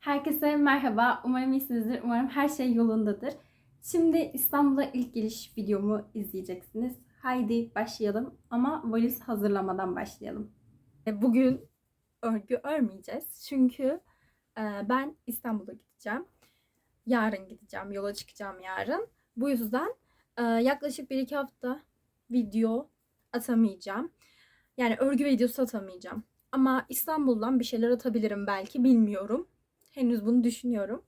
Herkese merhaba. Umarım iyisinizdir. Umarım her şey yolundadır. Şimdi İstanbul'a ilk geliş videomu izleyeceksiniz. Haydi başlayalım ama valiz hazırlamadan başlayalım. E, Bugün örgü örmeyeceğiz. Çünkü e, ben İstanbul'a gideceğim. Yarın gideceğim. Yola çıkacağım yarın. Bu yüzden e, yaklaşık 1-2 hafta video atamayacağım. Yani örgü videosu atamayacağım. Ama İstanbul'dan bir şeyler atabilirim belki bilmiyorum. Henüz bunu düşünüyorum.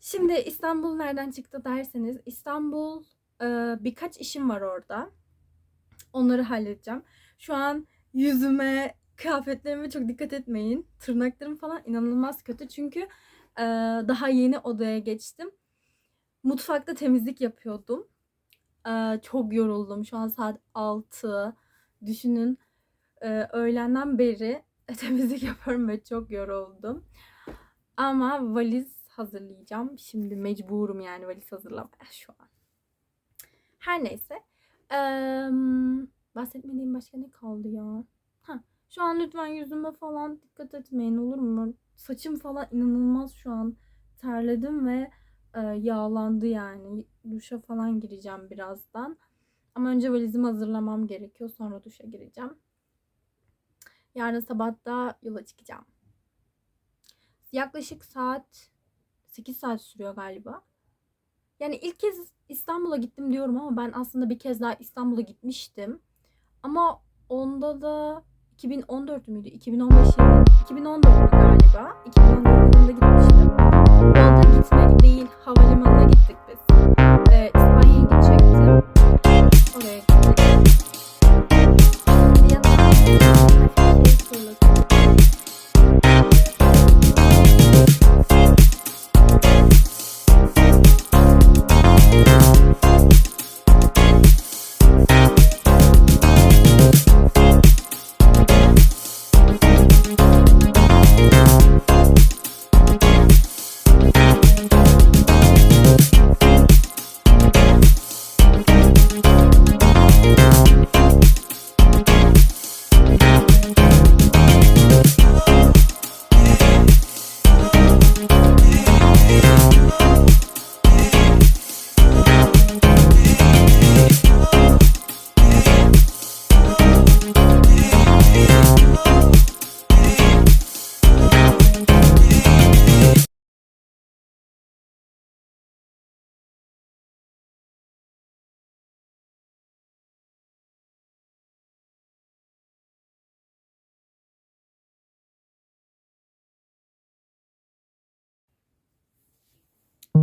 Şimdi İstanbul nereden çıktı derseniz İstanbul e, birkaç işim var orada. Onları halledeceğim. Şu an yüzüme, kıyafetlerime çok dikkat etmeyin. Tırnaklarım falan inanılmaz kötü çünkü e, daha yeni odaya geçtim. Mutfakta temizlik yapıyordum. Çok yoruldum. Şu an saat 6. Düşünün öğlenden beri temizlik yapıyorum ve çok yoruldum. Ama valiz hazırlayacağım. Şimdi mecburum yani valiz hazırlamaya şu an. Her neyse. Bahsetmediğim başka ne kaldı ya? Ha, şu an lütfen yüzüme falan dikkat etmeyin olur mu? Saçım falan inanılmaz şu an. Terledim ve yağlandı yani. Duşa falan gireceğim birazdan. Ama önce valizimi hazırlamam gerekiyor. Sonra duşa gireceğim. Yarın sabah da yola çıkacağım. Yaklaşık saat 8 saat sürüyor galiba. Yani ilk kez İstanbul'a gittim diyorum ama ben aslında bir kez daha İstanbul'a gitmiştim. Ama onda da 2014 müydü? 2015 yılı. 2014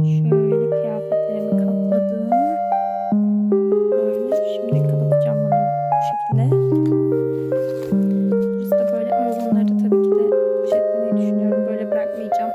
Şöyle kıyafetlerimi katladım. Böyle şimdi kapatacağım bunu bu şekilde. Burası da böyle ama bunları tabii ki de poşetlemeyi düşünüyorum. Böyle bırakmayacağım.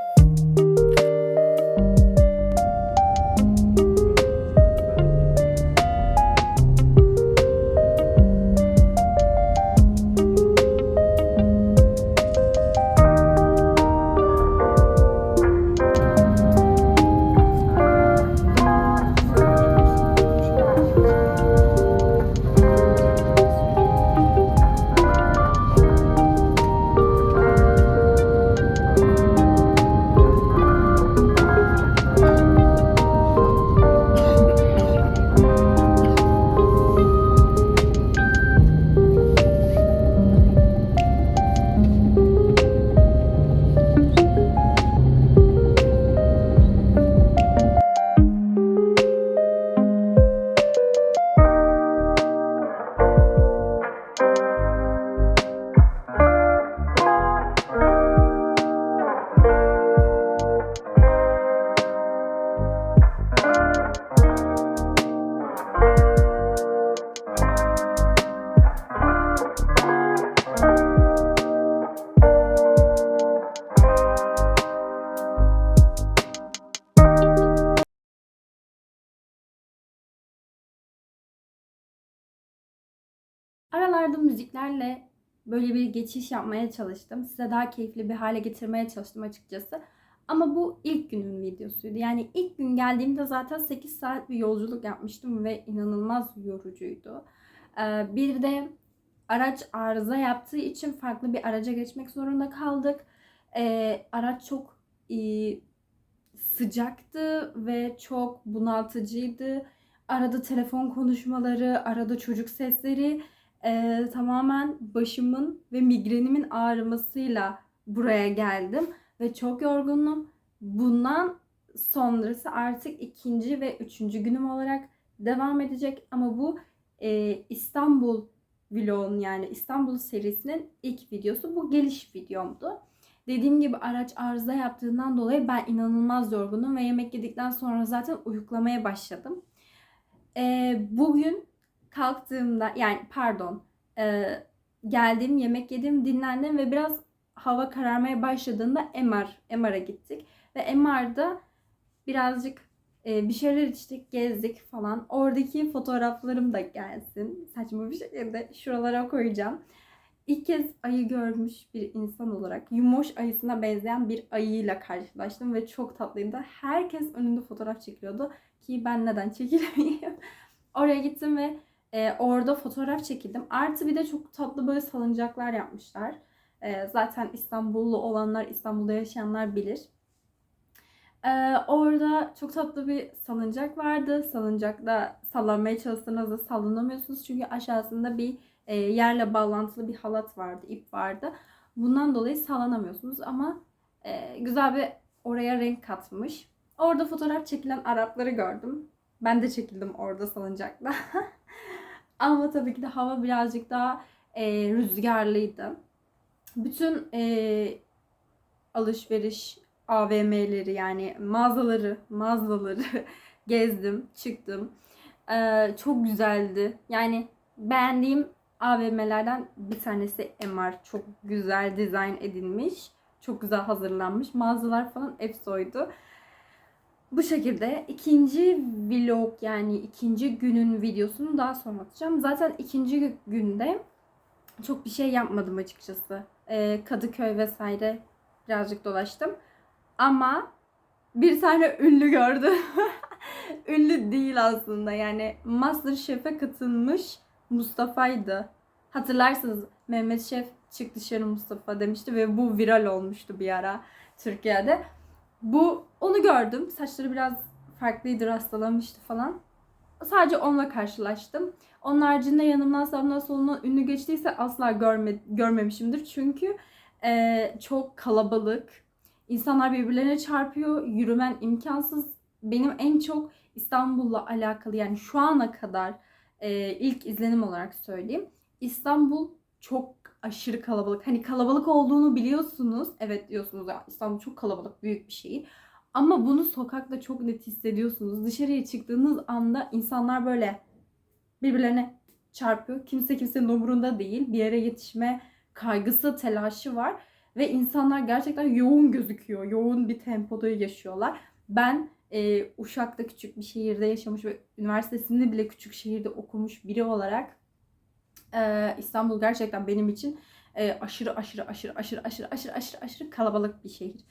Müziklerle böyle bir geçiş yapmaya çalıştım. Size daha keyifli bir hale getirmeye çalıştım açıkçası. Ama bu ilk günün videosuydu. Yani ilk gün geldiğimde zaten 8 saat bir yolculuk yapmıştım ve inanılmaz yorucuydu. Ee, Bir de araç arıza yaptığı için farklı bir araca geçmek zorunda kaldık. Ee, araç çok e, sıcaktı ve çok bunaltıcıydı. Arada telefon konuşmaları, arada çocuk sesleri e, tamamen başımın ve migrenimin ağrımasıyla buraya geldim ve çok yorgunum. Bundan sonrası artık ikinci ve üçüncü günüm olarak devam edecek ama bu e, İstanbul vlogun yani İstanbul serisinin ilk videosu. Bu geliş videomdu. Dediğim gibi araç arıza yaptığından dolayı ben inanılmaz yorgunum ve yemek yedikten sonra zaten uyuklamaya başladım. Ee, bugün kalktığımda yani pardon e, geldim yemek yedim dinlendim ve biraz hava kararmaya başladığında MR MR'a gittik ve MR'da birazcık e, bir şeyler içtik gezdik falan oradaki fotoğraflarım da gelsin saçma bir şekilde şuralara koyacağım. İlk kez ayı görmüş bir insan olarak yumoş ayısına benzeyen bir ayıyla karşılaştım ve çok tatlıydı. Herkes önünde fotoğraf çekiliyordu ki ben neden çekilmeyeyim. Oraya gittim ve e, orada fotoğraf çekildim. Artı bir de çok tatlı böyle salıncaklar yapmışlar. E, zaten İstanbullu olanlar, İstanbul'da yaşayanlar bilir. E, orada çok tatlı bir salıncak vardı. Salıncakta sallanmaya çalıştığınızda sallanamıyorsunuz. Çünkü aşağısında bir e, yerle bağlantılı bir halat vardı, ip vardı. Bundan dolayı sallanamıyorsunuz ama e, güzel bir oraya renk katmış. Orada fotoğraf çekilen Arapları gördüm. Ben de çekildim orada salıncakta. ama tabii ki de hava birazcık daha e, rüzgarlıydı. Bütün e, alışveriş AVM'leri yani mağazaları, mağazaları gezdim, çıktım. Ee, çok güzeldi. Yani beğendiğim AVM'lerden bir tanesi MR. Çok güzel dizayn edilmiş. Çok güzel hazırlanmış. Mağazalar falan efsoydu. Bu şekilde ikinci vlog yani ikinci günün videosunu daha sonra atacağım. Zaten ikinci günde çok bir şey yapmadım açıkçası. Ee, Kadıköy vesaire birazcık dolaştım. Ama bir tane ünlü gördüm. ünlü değil aslında yani Masterchef'e katılmış Mustafa'ydı. Hatırlarsınız Mehmet Şef çık dışarı Mustafa demişti ve bu viral olmuştu bir ara Türkiye'de. Bu onu gördüm. Saçları biraz farklıydı, rastlamıştı falan. Sadece onunla karşılaştım. Onun haricinde yanımdan sağımdan solundan ünlü geçtiyse asla görme, görmemişimdir. Çünkü e, çok kalabalık. İnsanlar birbirlerine çarpıyor. Yürümen imkansız. Benim en çok İstanbul'la alakalı yani şu ana kadar e, ilk izlenim olarak söyleyeyim. İstanbul çok aşırı kalabalık. Hani kalabalık olduğunu biliyorsunuz. Evet diyorsunuz ya İstanbul çok kalabalık, büyük bir şehir. Ama bunu sokakta çok net hissediyorsunuz. Dışarıya çıktığınız anda insanlar böyle birbirlerine çarpıyor. Kimse kimsenin umurunda değil. Bir yere yetişme kaygısı, telaşı var. Ve insanlar gerçekten yoğun gözüküyor. Yoğun bir tempoda yaşıyorlar. Ben e, Uşak'ta küçük bir şehirde yaşamış ve üniversitesinde bile küçük şehirde okumuş biri olarak e, İstanbul gerçekten benim için e, aşırı aşırı aşırı aşırı aşırı aşırı aşırı aşırı kalabalık bir şehir.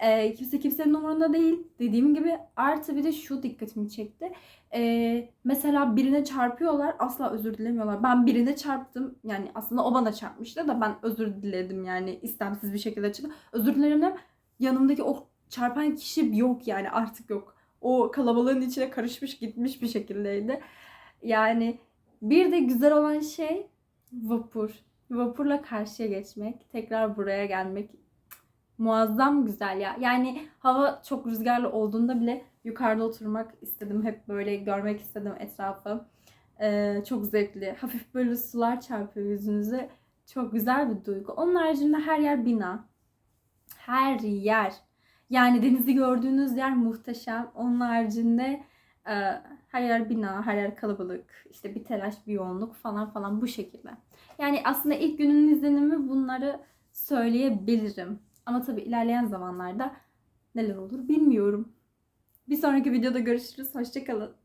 E, kimse kimsenin umurunda değil. Dediğim gibi artı bir de şu dikkatimi çekti. E, mesela birine çarpıyorlar asla özür dilemiyorlar. Ben birine çarptım. Yani aslında o bana çarpmıştı da ben özür diledim yani istemsiz bir şekilde çıktı. Özür dilerim yanımdaki o çarpan kişi yok yani artık yok. O kalabalığın içine karışmış gitmiş bir şekildeydi. Yani bir de güzel olan şey vapur. Vapurla karşıya geçmek, tekrar buraya gelmek muazzam güzel ya. Yani hava çok rüzgarlı olduğunda bile yukarıda oturmak istedim. Hep böyle görmek istedim etrafı. Ee, çok zevkli. Hafif böyle sular çarpıyor yüzünüze. Çok güzel bir duygu. Onun haricinde her yer bina. Her yer. Yani denizi gördüğünüz yer muhteşem. Onun haricinde e, her yer bina, her yer kalabalık, işte bir telaş, bir yoğunluk falan falan bu şekilde. Yani aslında ilk günün izlenimi bunları söyleyebilirim. Ama tabii ilerleyen zamanlarda neler olur bilmiyorum. Bir sonraki videoda görüşürüz. Hoşçakalın.